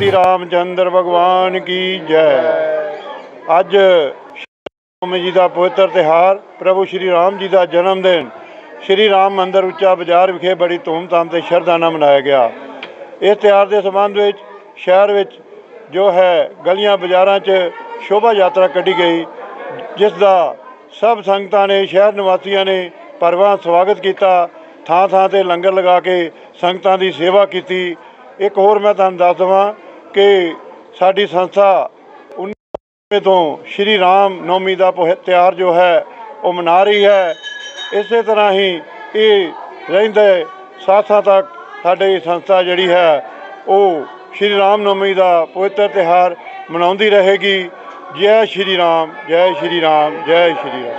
ਸ਼੍ਰੀ ਰਾਮਚੰਦਰ ਭਗਵਾਨ ਕੀ ਜੈ। ਅੱਜ ਸ਼੍ਰੀ ਜੀ ਦਾ ਪਵਿੱਤਰ ਤਿਹਾਰ ਪ੍ਰਭੂ ਸ਼੍ਰੀ ਰਾਮ ਜੀ ਦਾ ਜਨਮ ਦਿਨ। ਸ਼੍ਰੀ ਰਾਮ ਮੰਦਰ ਉੱਚਾ ਬਾਜ਼ਾਰ ਵਿਖੇ ਬੜੀ ਧੂਮਧਾਮ ਤੇ ਸ਼ਰਧਾ ਨਾਲ ਮਨਾਇਆ ਗਿਆ। ਇਸ ਤਿਹਾਰ ਦੇ ਸੰਬੰਧ ਵਿੱਚ ਸ਼ਹਿਰ ਵਿੱਚ ਜੋ ਹੈ ਗਲੀਆਂ ਬਾਜ਼ਾਰਾਂ 'ਚ ਸ਼ੋਭਾ ਯਾਤਰਾ ਕੱਢੀ ਗਈ, ਜਿਸ ਦਾ ਸਭ ਸੰਗਤਾਂ ਨੇ, ਸ਼ਹਿਰ ਨਿਵਾਸੀਆਂ ਨੇ ਪਰਵਾਂ ਸਵਾਗਤ ਕੀਤਾ। ਥਾਂ ਥਾਂ ਤੇ ਲੰਗਰ ਲਗਾ ਕੇ ਸੰਗਤਾਂ ਦੀ ਸੇਵਾ ਕੀਤੀ। ਇੱਕ ਹੋਰ ਮੈਂ ਤੁਹਾਨੂੰ ਦੱਸ ਦੇਵਾਂ ਕਿ ਸਾਡੀ ਸੰਸਥਾ 19 ਤੋਂ ਸ਼੍ਰੀ ਰਾਮ ਨੌਮੀ ਦਾ ਪੁਹ- ਜੋ ਹੈ, ਉਹ ਮਨਾ ਰਹੀ ਹੈ। ਇਸੇ ਤਰ੍ਹਾਂ ਹੀ ਇਹ ਰਹਿੰਦੇ ਸਾਥਾਂ ਤੱਕ ਸਾਡੀ ਸੰਸਥਾ ਜਿਹੜੀ ਹੈ, ਉਹ ਸ਼੍ਰੀ ਰਾਮ ਨੌਮੀ ਦਾ ਪਵਿੱਤਰ ਤਿਉਹਾਰ ਮਨਾਉਂਦੀ ਰਹੇਗੀ। ਜੈ ਸ਼੍ਰੀ ਰਾਮ, ਜੈ ਸ਼੍ਰੀ ਰਾਮ, ਜੈ ਸ਼੍ਰੀ ਰਾਮ।